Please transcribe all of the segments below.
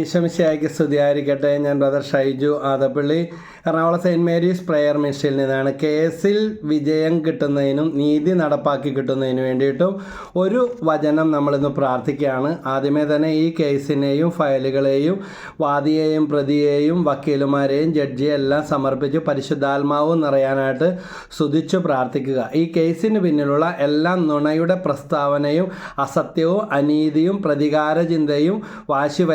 ഈശോമിശിയായിക്ക് സ്തുതിയായിരിക്കട്ടെ. ഞാൻ brother Shaiju Adappally. Ernakulam saint Mary's prayer മിഷനിൽ നിന്നാണ് കേസിൽ വിജയം കിട്ടുന്നതിനും നീതി നടപ്പാക്കി കിട്ടുന്നതിനും വേണ്ടിയിട്ടും ഒരു വചനം നമ്മളിന്ന് പ്രാർത്ഥിക്കുകയാണ്. ആദ്യമേ തന്നെ ഈ കേസിനെയും ഫയലുകളെയും വാദിയെയും പ്രതിയെയും വക്കീലുമാരെയും ജഡ്ജിയെ എല്ലാം സമർപ്പിച്ച് പരിശുദ്ധാത്മാവ് നിറയാനായിട്ട് സ്തുതിച്ചു പ്രാർത്ഥിക്കുക. ഈ കേസിന് പിന്നിലുള്ള എല്ലാ നുണയുടെ പ്രസ്താവനയും അസത്യവും അനീതിയും പ്രതികാര ചിന്തയും വാശി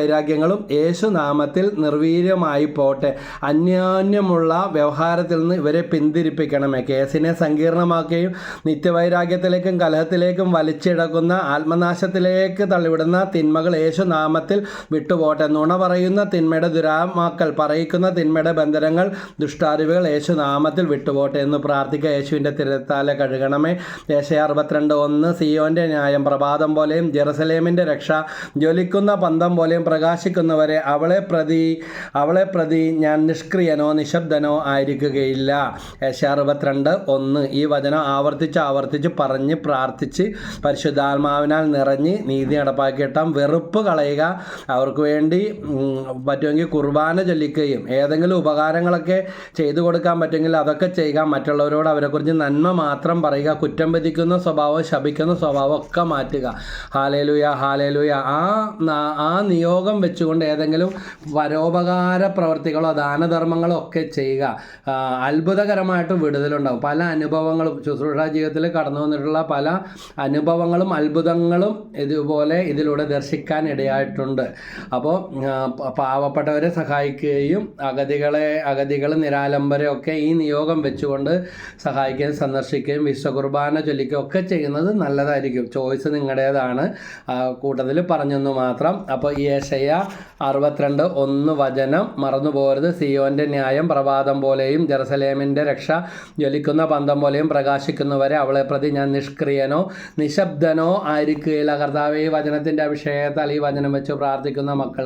വൈരാഗ്യങ്ങളും യേശുനാമത്തിൽ നിർവീര്യമായി പോട്ടെ. അന്യോന്യമുള്ള വ്യവഹാരത്തിൽ നിന്ന് ഇവരെ പിന്തിരിപ്പിക്കണമേ. കേസിനെ സങ്കീർണമാക്കുകയും നിത്യവൈരാഗ്യത്തിലേക്കും കലഹത്തിലേക്കും വലിച്ചിടക്കുന്ന ആത്മനാശത്തിലേക്ക് തള്ളിവിടുന്ന തിന്മകൾ യേശുനാമത്തിൽ വിട്ടുപോട്ടെ. നുണ പറയുന്ന തിന്മയുടെ ദുരാമാക്കൽ പറയിക്കുന്ന തിന്മയുടെ ബന്ധനങ്ങൾ ദുഷ്ടാരിവുകൾ യേശുനാമത്തിൽ വിട്ടുപോട്ടെ എന്ന് പ്രാർത്ഥിക്കുക. യേശുവിന്റെ തിരത്താലെ കഴുകണമേ. യേശ അറുപത്തിരണ്ട് ഒന്ന് സിയോന്റെ ന്യായം പ്രഭാതം പോലെയും ജെറുസലേമിന്റെ രക്ഷ ജ്വലിക്കുന്ന പന്തം പോലെയും പ്രകാശിക്കുന്നവരെ അവളെ പ്രതി അവളെ പ്രതി ഞാൻ നിഷ്ക്രിയനോ നിശബ്ദനോ ആയിരിക്കുകയില്ല. ഏഷ്യ അറുപത്തിരണ്ട് ഒന്ന് ഈ വചനം ആവർത്തിച്ച് ആവർത്തിച്ച് പറഞ്ഞ് പ്രാർത്ഥിച്ച് പരിശുദ്ധാത്മാവിനാൽ നിറഞ്ഞ് നീതി നടപ്പാക്കിയിട്ടാം വെറുപ്പ് കളയുക. അവർക്ക് വേണ്ടി പറ്റുമെങ്കിൽ കുർബാന ചൊല്ലിക്കുകയും ഏതെങ്കിലും ഉപകാരങ്ങളൊക്കെ ചെയ്തു കൊടുക്കാൻ പറ്റുമെങ്കിൽ അതൊക്കെ ചെയ്യുക. മറ്റുള്ളവരോട് അവരെക്കുറിച്ച് നന്മ മാത്രം പറയുക. കുറ്റം വിധിക്കുന്ന സ്വഭാവം ശപിക്കുന്ന സ്വഭാവം ഒക്കെ മാറ്റുക. Hallelujah hallelujah. ആ ആ നിയോഗം വെച്ചുകൊണ്ട് ഏതെങ്കിലും പരോപകാര പ്രവർത്തികളോ ദാനധർമ്മങ്ങളോ ഒക്കെ ചെയ്യുക. അത്ഭുതകരമായിട്ട് വിടുതലുണ്ടാവും. പല അനുഭവങ്ങളും ശുശ്രൂഷ ജീവിതത്തിൽ കടന്നു വന്നിട്ടുള്ള പല അനുഭവങ്ങളും അത്ഭുതങ്ങളും ഇതുപോലെ ഇതിലൂടെ ദർശിക്കാൻ ഇടയായിട്ടുണ്ട്. അപ്പോൾ പാവപ്പെട്ടവരെ സഹായിക്കുകയും അഗതികളെ അഗതികൾ നിരാലംബരെയൊക്കെ ഈ നിയോഗം വെച്ചുകൊണ്ട് സഹായിക്കുകയും സന്ദർശിക്കുകയും വിശ്വകുർബാന ചൊല്ലിക്കുകയും ഒക്കെ ചെയ്യുന്നത് നല്ലതായിരിക്കും. ചോയ്സ് നിങ്ങളുടേതാണ് കൂട്ടത്തിൽ പറഞ്ഞെന്ന് മാത്രം. അപ്പോൾ ഈ ഏഷയ അറുപത്തിരണ്ട് ഒന്ന് വചനം മറന്നു സിയോന്റെ ന്യായം പ്രഭാതം പോലെയും ജെറുസലേമിന്റെ രക്ഷ ജ്വലിക്കുന്ന പന്തം പോലെയും പ്രകാശിക്കുന്നവരെ അവളെ പ്രതി ഞാൻ നിഷ്ക്രിയനോ നിശബ്ദനോ ആയിരിക്കുകയില്ല. കർത്താവ് ഈ വചനത്തിന്റെ അഭിഷേകത്താൽ ഈ വചനം വെച്ച് പ്രാർത്ഥിക്കുന്ന മക്കൾക്ക്